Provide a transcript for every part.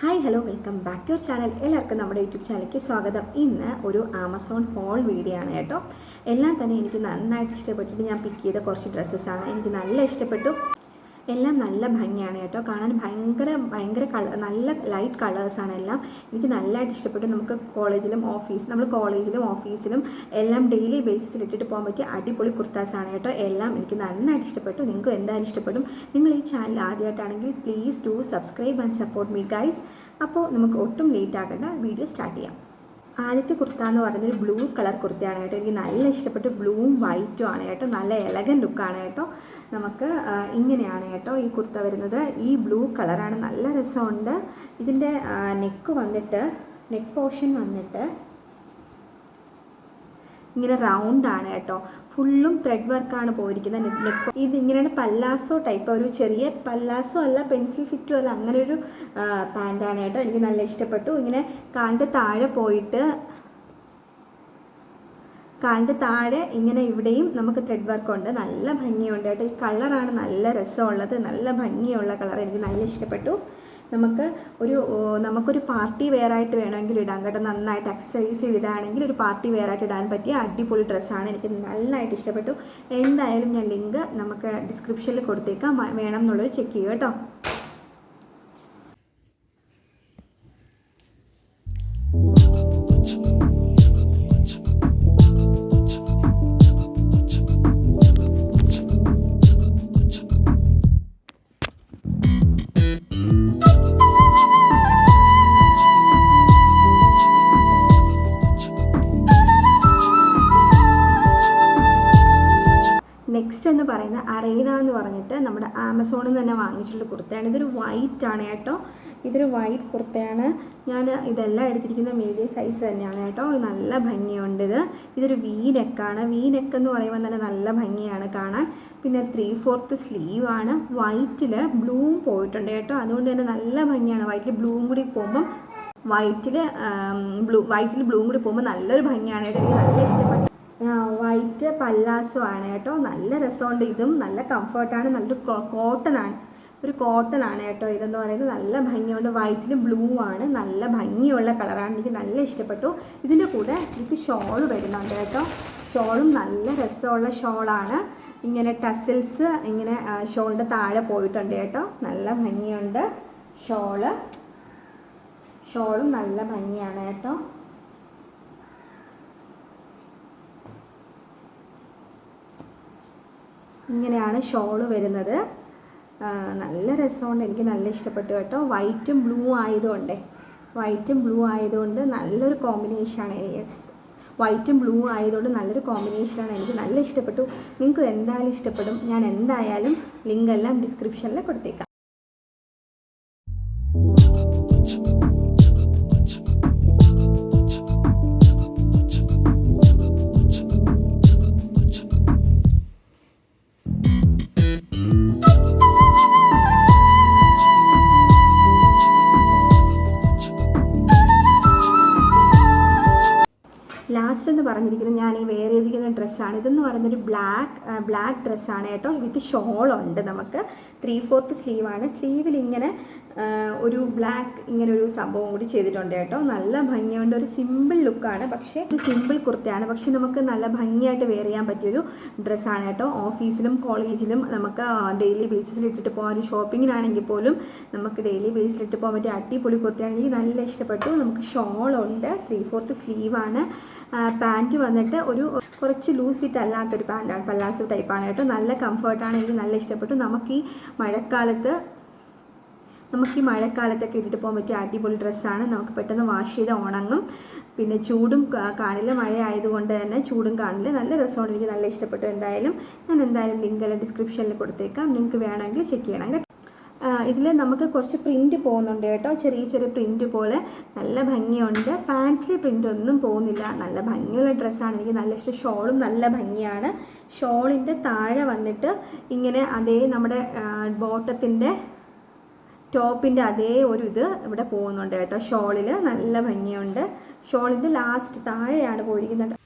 Hi hello welcome back to your channel എല്ലാവർക്കും നമ്മുടെ YouTube ചാനലിലേക്ക് സ്വാഗതം. ഇന്ന് ഒരു ആമസോൺ ഹോൾ വീഡിയോ ആണ് കേട്ടോ. എല്ലാം തന്നെ എനിക്ക് നന്നായിട്ട് ഇഷ്ടപ്പെട്ടിട്ട് ഞാൻ പിക്ക് ചെയ്ത കുറച്ച് ഡ്രസ്സസ് ആണ്. എനിക്ക് നല്ല ഇഷ്ടപ്പെട്ടു. എല്ലാം നല്ല ഭംഗിയാണ് കേട്ടോ. കാണാൻ ഭയങ്കര ഭയങ്കര കളർ നല്ല ലൈറ്റ് കളേഴ്സാണ് എല്ലാം. എനിക്ക് നല്ലതായിട്ട് ഇഷ്ടപ്പെട്ടു. നമുക്ക് കോളേജിലും ഓഫീസ് നമ്മൾ കോളേജിലും ഓഫീസിലും എല്ലാം ഡെയിലി ബേസിസിൽ ഇട്ടിട്ട് പോകാൻ പറ്റിയ അടിപൊളി കുർത്താസാണ് കേട്ടോ. എല്ലാം എനിക്ക് നന്നായിട്ട് ഇഷ്ടപ്പെട്ടു. നിങ്ങൾക്ക് എന്തായാലും ഇഷ്ടപ്പെടും. നിങ്ങൾ ഈ channel ആദ്യമായിട്ടാണെങ്കിൽ please do subscribe and support me guys അപ്പോൾ നമുക്ക് ഒട്ടും ലേറ്റ് ആകേണ്ട വീഡിയോ സ്റ്റാർട്ട് ചെയ്യാം. ആദ്യത്തെ കുർത്ത എന്ന് പറയുന്നത് ബ്ലൂ കളർ കുർത്തയാണ് കേട്ടോ. എനിക്ക് നല്ല ഇഷ്ടപ്പെട്ടു ബ്ലൂവും വൈറ്റും ആണ് കേട്ടോ. നല്ല എലഗൻ ലുക്കാണ് കേട്ടോ. നമുക്ക് ഇങ്ങനെയാണ് കേട്ടോ ഈ കുർത്ത വരുന്നത്. ഈ ബ്ലൂ കളറാണ് നല്ല രസമുണ്ട്. ഇതിന്റെ നെക്ക് വന്നിട്ട് നെക്ക് പോർഷൻ വന്നിട്ട് ഇങ്ങനെ റൗണ്ട് ആണ് കേട്ടോ. ഫുള്ളും ത്രെഡ് വർക്കാണ് പോയിരിക്കുന്നത് നെക്ക് ഇത് ഇങ്ങനെയാണ് പല്ലാസോ ടൈപ്പ് ഒരു ചെറിയ പല്ലാസോ അല്ല പെൻസിൽ ഫിറ്റും അല്ല അങ്ങനെ ഒരു പാന്റാണ് കേട്ടോ. എനിക്ക് നല്ല ഇഷ്ടപ്പെട്ടു. ഇങ്ങനെ കാലിന്റെ താഴെ പോയിട്ട് കാലിന്റെ താഴെ ഇങ്ങനെ ഇവിടെയും നമുക്ക് ത്രെഡ് വർക്ക് ഉണ്ട്. നല്ല ഭംഗിയുണ്ട് കേട്ടോ. ഈ കളറാണ് നല്ല രസമുള്ളത്. നല്ല ഭംഗിയുള്ള കളർ എനിക്ക് നല്ല ഇഷ്ടപ്പെട്ടു. നമുക്ക് ഒരു നമുക്കൊരു പാർട്ടി വെയർ ആയിട്ട് വേണമെങ്കിൽ ഇടാം. കേട്ടോ നന്നായിട്ട് എക്സസൈസ് ചെയ്തിടാണെങ്കിൽ ഒരു പാർട്ടി വെയർ ആയിട്ട് ഇടാൻ പറ്റിയ അടിപൊളി ഡ്രസ്സാണ് എനിക്ക് നന്നായിട്ട് ഇഷ്ടപ്പെട്ടു. എന്തായാലും ഞാൻ ലിങ്ക് നമുക്ക് ഡിസ്ക്രിപ്ഷനിൽ കൊടുത്തേക്കാം. വേണം എന്നുള്ളത് ചെക്ക് ചെയ്യുക കേട്ടോ. നെക്സ്റ്റ് എന്ന് പറയുന്ന അറീന എന്ന് പറഞ്ഞിട്ട് നമ്മുടെ ആമസോണിൽ നിന്ന് തന്നെ വാങ്ങിച്ചിട്ടുള്ള കുർത്തയാണ്. ഇതൊരു വൈറ്റ് ആണ് കേട്ടോ. ഇതൊരു വൈറ്റ് കുർത്തയാണ്. ഞാൻ ഇതെല്ലാം എടുത്തിരിക്കുന്ന മീഡിയം സൈസ് തന്നെയാണ് കേട്ടോ. നല്ല ഭംഗിയുണ്ട് ഇത്. ഇതൊരു വി നെക്കാണ് വി നെക്ക് എന്ന് പറയുമ്പോൾ തന്നെ നല്ല ഭംഗിയാണ് കാണാൻ. പിന്നെ ത്രീ ഫോർത്ത് സ്ലീവ് ആണ് വൈറ്റിൽ ബ്ലൂവും പോയിട്ടുണ്ട് കേട്ടോ. അതുകൊണ്ട് തന്നെ നല്ല ഭംഗിയാണ് വൈറ്റിൽ ബ്ലൂവും കൂടി പോകുമ്പം. വൈറ്റിൽ ബ്ലൂ വൈറ്റിൽ ബ്ലൂവും കൂടി പോകുമ്പോൾ നല്ലൊരു ഭംഗിയാണ് കേട്ടോ. എനിക്ക് നല്ല ഇഷ്ടപ്പെട്ടു വൈറ്റ് പല്ലാസോ ആണ് കേട്ടോ. നല്ല രസമുണ്ട് ഇതും നല്ല കംഫർട്ടാണ് നല്ലൊരു കോട്ടൺ ആണ്. ഒരു കോട്ടൺ ആണ് കേട്ടോ ഇതെന്ന് പറയുന്നത്. നല്ല ഭംഗിയുണ്ട് വൈറ്റിൽ ബ്ലൂ ആണ്. നല്ല ഭംഗിയുള്ള കളറാണ് എനിക്ക് നല്ല ഇഷ്ടപ്പെട്ടു. ഇതിന്റെ കൂടെ എനിക്ക് ഷോൾ വരുന്നുണ്ട് കേട്ടോ. ഷോളും നല്ല രസമുള്ള ഷോളാണ് ഇങ്ങനെ ടസിൽസ് ഇങ്ങനെ ഷോളിന്റെ താഴെ പോയിട്ടുണ്ട് കേട്ടോ. നല്ല ഭംഗിയുണ്ട് ഷോൾ ഷോളും നല്ല ഭംഗിയാണ് കേട്ടോ. ഇങ്ങനെയാണ് ഷോൾ വരുന്നത്. നല്ല രസമുണ്ട്. എനിക്ക് നല്ല ഇഷ്ടപ്പെട്ടു കേട്ടോ. വൈറ്റും ബ്ലൂ ആയതുകൊണ്ടേ. വൈറ്റും ബ്ലൂ ആയതുകൊണ്ട് നല്ലൊരു കോമ്പിനേഷനാണ്. വൈറ്റും ബ്ലൂ ആയതുകൊണ്ട് നല്ലൊരു കോമ്പിനേഷനാണ്. എനിക്ക് നല്ല ഇഷ്ടപ്പെട്ടു. നിങ്ങൾക്ക് എന്തായാലും ഇഷ്ടപ്പെടും. ഞാൻ എന്തായാലും ലിങ്ക് എല്ലാം ഡിസ്ക്രിപ്ഷനിൽ കൊടുത്തേക്കാം. ലാസ്റ്റ് എന്ന് പറഞ്ഞിരിക്കുന്നത് ഞാൻ ഈ വെയർ ചെയ്തിരിക്കുന്ന ഡ്രസ്സാണ് ഇതെന്ന് പറയുന്നൊരു ബ്ലാക്ക് ബ്ലാക്ക് ഡ്രസ്സാണ് കേട്ടോ. വിത്ത് ഷോളുണ്ട് നമുക്ക്. ത്രീ ഫോർത്ത് സ്ലീവാണ് സ്ലീവിൽ ഇങ്ങനെ ഒരു ബ്ലാക്ക് ഇങ്ങനെ ഒരു സംഭവം കൂടി ചെയ്തിട്ടുണ്ട് കേട്ടോ. നല്ല ഭംഗിയുണ്ട്. ഒരു സിമ്പിൾ ലുക്കാണ് പക്ഷേ ഒരു സിമ്പിൾ കുർത്തയാണ് പക്ഷേ നമുക്ക് നല്ല ഭംഗിയായിട്ട് വെയർ ചെയ്യാൻ പറ്റിയൊരു ഡ്രസ്സാണ് കേട്ടോ. ഓഫീസിലും കോളേജിലും നമുക്ക് ഡെയിലി ബേസിസിൽ ഇട്ടിട്ട് പോകാൻ ഒരു ഷോപ്പിങ്ങിനാണെങ്കിൽ പോലും നമുക്ക് ഡെയിലി ബേസിൽ ഇട്ട് പോകാൻ പറ്റിയ അടിപൊളി കുർത്തയാണ് എനിക്ക് നല്ല ഇഷ്ടപ്പെട്ടു. നമുക്ക് ഷോളുണ്ട് ത്രീ ഫോർത്ത് സ്ലീവാണ് പാന്റ് വന്നിട്ട് ഒരു കുറച്ച് ലൂസ് ഫിറ്റ് അല്ലാത്തൊരു പാന്റാണ് പല്ലാസോ ടൈപ്പാണ് കേട്ടോ. നല്ല കംഫർട്ടാണ് എനിക്ക് നല്ല ഇഷ്ടപ്പെട്ടു. നമുക്ക് ഈ മഴക്കാലത്ത് നമുക്ക് ഈ മഴക്കാലത്തൊക്കെ ഇട്ടിട്ട് പോകാൻ പറ്റിയ അടിപൊളി ഡ്രസ്സാണ് നമുക്ക് പെട്ടെന്ന് വാഷ് ചെയ്ത് ഉണങ്ങും. പിന്നെ ചൂടും കാണില്ല. മഴ ആയതുകൊണ്ട് തന്നെ ചൂടും കാണില്ല. നല്ല രസമാണ്. എനിക്ക് നല്ല ഇഷ്ടപ്പെട്ടു. എന്തായാലും ഞാൻ എന്തായാലും ലിങ്ക് ഡിസ്ക്രിപ്ഷനിൽ കൊടുത്തേക്കാം. നിങ്ങൾക്ക് വേണമെങ്കിൽ ചെക്ക് ചെയ്യണം. ഇതിൽ നമുക്ക് കുറച്ച് പ്രിന്റ് പോകുന്നുണ്ട് കേട്ടോ. ചെറിയ ചെറിയ പ്രിന്റ് പോലെ നല്ല ഭംഗിയുണ്ട്. പാൻസിൽ പ്രിന്റ് ഒന്നും പോകുന്നില്ല. നല്ല ഭംഗിയുള്ള ഡ്രസ്സാണ് എനിക്ക് നല്ല ഇഷ്ടം. ഷോളും നല്ല ഭംഗിയാണ്. ഷോളിന്റെ താഴെ വന്നിട്ട് ഇങ്ങനെ അതേ നമ്മുടെ ബോട്ടത്തിന്റെ ടോപ്പിന്റെ അതേ ഒരു ഇത് ഇവിടെ പോകുന്നുണ്ട് കേട്ടോ. ഷോളിൽ നല്ല ഭംഗിയുണ്ട്. ഷോളിന്റെ ലാസ്റ്റ് താഴെയാണ് പോയിരിക്കുന്നത്.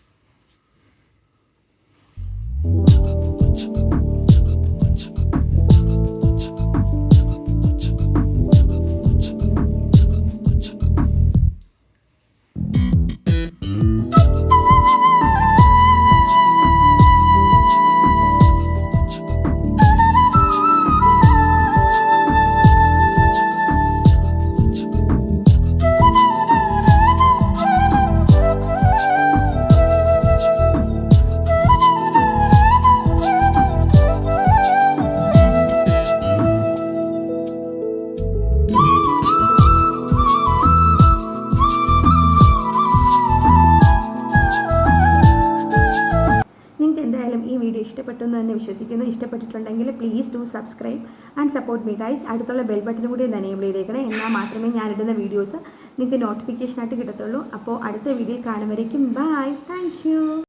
വീഡിയോ ഇഷ്ടപ്പെട്ടു എന്ന് തന്നെ വിശ്വസിക്കുന്നു. ഇഷ്ടപ്പെട്ടിട്ടുണ്ടെങ്കിൽ please do subscribe and support me guys അടുത്തുള്ള ബെൽ ബട്ടനും കൂടി ഒന്ന് എനേബിൾ ചെയ്തേക്കണേ. എന്നാൽ മാത്രമേ ഞാനിടുന്ന വീഡിയോസ് നിങ്ങൾക്ക് നോട്ടിഫിക്കേഷനായിട്ട് കിട്ടത്തുള്ളൂ. അപ്പോൾ അടുത്ത വീഡിയോയിൽ കാണുമ്പോഴേക്കും ബൈ താങ്ക്